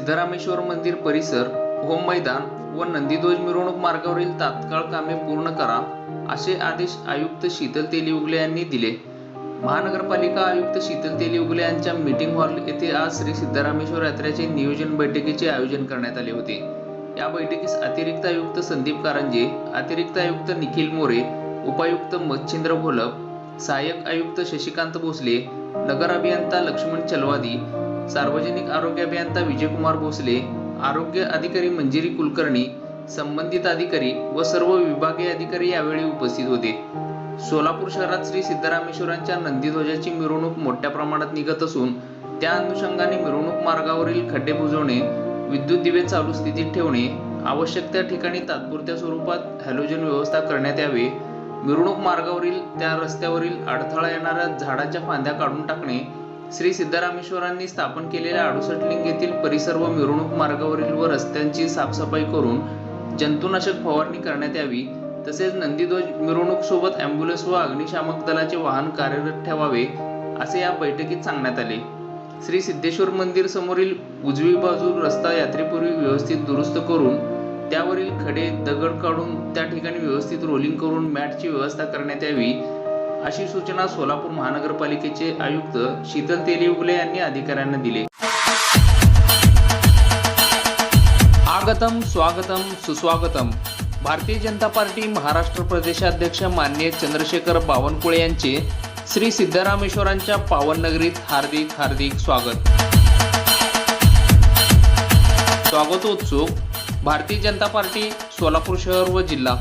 सिद्धरामेश्वर मंदिर परिसर होम मैदान व नंदीध्वज मिरवणूक मार्गावरील तात्काळ कामे पूर्ण करा असे आदेश आयुक्त शीतल तेली उगले यांनी दिले. महानगरपालिका आयुक्त शीतल तेली उगले यांच्या मीटिंग हॉल येथे आज श्री सिद्धरामेश्वर यात्रेचे नियोजन बैठकीचे आयोजन करण्यात आले होते. या बैठकीस अतिरिक्त आयुक्त संदीप कारंजे अतिरिक्त आयुक्त निखिल मोरे उपायुक्त मच्छिंद्र भोलप सहाय्यक आयुक्त शशिकांत भोसले नगर अभियंता लक्ष्मण चलवादी सार्वजनिक आरोग्य अभियंता विजयकुमार भोसले आरोग्य अधिकारी मंजिरी कुलकर्णी संबंधित अधिकारी व सर्व विभागीय अधिकारी यावेळी उपस्थित होते. सोलापूर शहरात श्री सिद्धरामेश्वरांच्या नंदीध्वजाची मिरवणूक मोठ्या प्रमाणात निघत असून त्या अनुषंगाने मिरवणूक मार्गावरील खड्डे बुजवणे विद्युत दिवे चालू स्थितीत ठेवणे आवश्यक त्या ठिकाणी तात्पुरत्या स्वरूपात हॅलोजन व्यवस्था करण्यात यावे मिरवणूक मार्गावरील त्या रस्त्यावरील अडथळा येणाऱ्या झाडाच्या फांद्या काढून टाकणे श्री सिद्धरामेश्वरांनी स्थापन केलेल्या अडुसठ लिंग येथील परिसर व मिरवणूक मार्गावरील व रस्त्यांची साफसफाई करून जंतुनाशक फवारणी करण्यात यावी तसेच नंदीध्वज मिरवणूक सोबत अँब्युलन्स व अग्निशामक दलाचे वाहन कार्यरत ठेवावे असे या बैठकीत सांगण्यात आले. श्री सिद्धेश्वर मंदिर समोरील उजवी बाजू रस्ता यात्रेपूर्वी व्यवस्थित दुरुस्त करून त्यावरील खडे दगड काढून त्या ठिकाणी व्यवस्थित रोलिंग करून मॅटची व्यवस्था करण्यात यावी अशी सूचना सोलापूर महानगरपालिकेचे आयुक्त शीतल तेली उगले यांनी अधिकाऱ्यांना दिले. आगतम स्वागतम सुस्वागतम. भारतीय जनता पार्टी महाराष्ट्र प्रदेशाध्यक्ष मान्य चंद्रशेखर बावनकुळे यांचे श्री सिद्धरामेश्वरांच्या पावन नगरीत हार्दिक हार्दिक स्वागत. स्वागतोत्सुक भारतीय जनता पार्टी सोलापूर शहर व जिल्हा.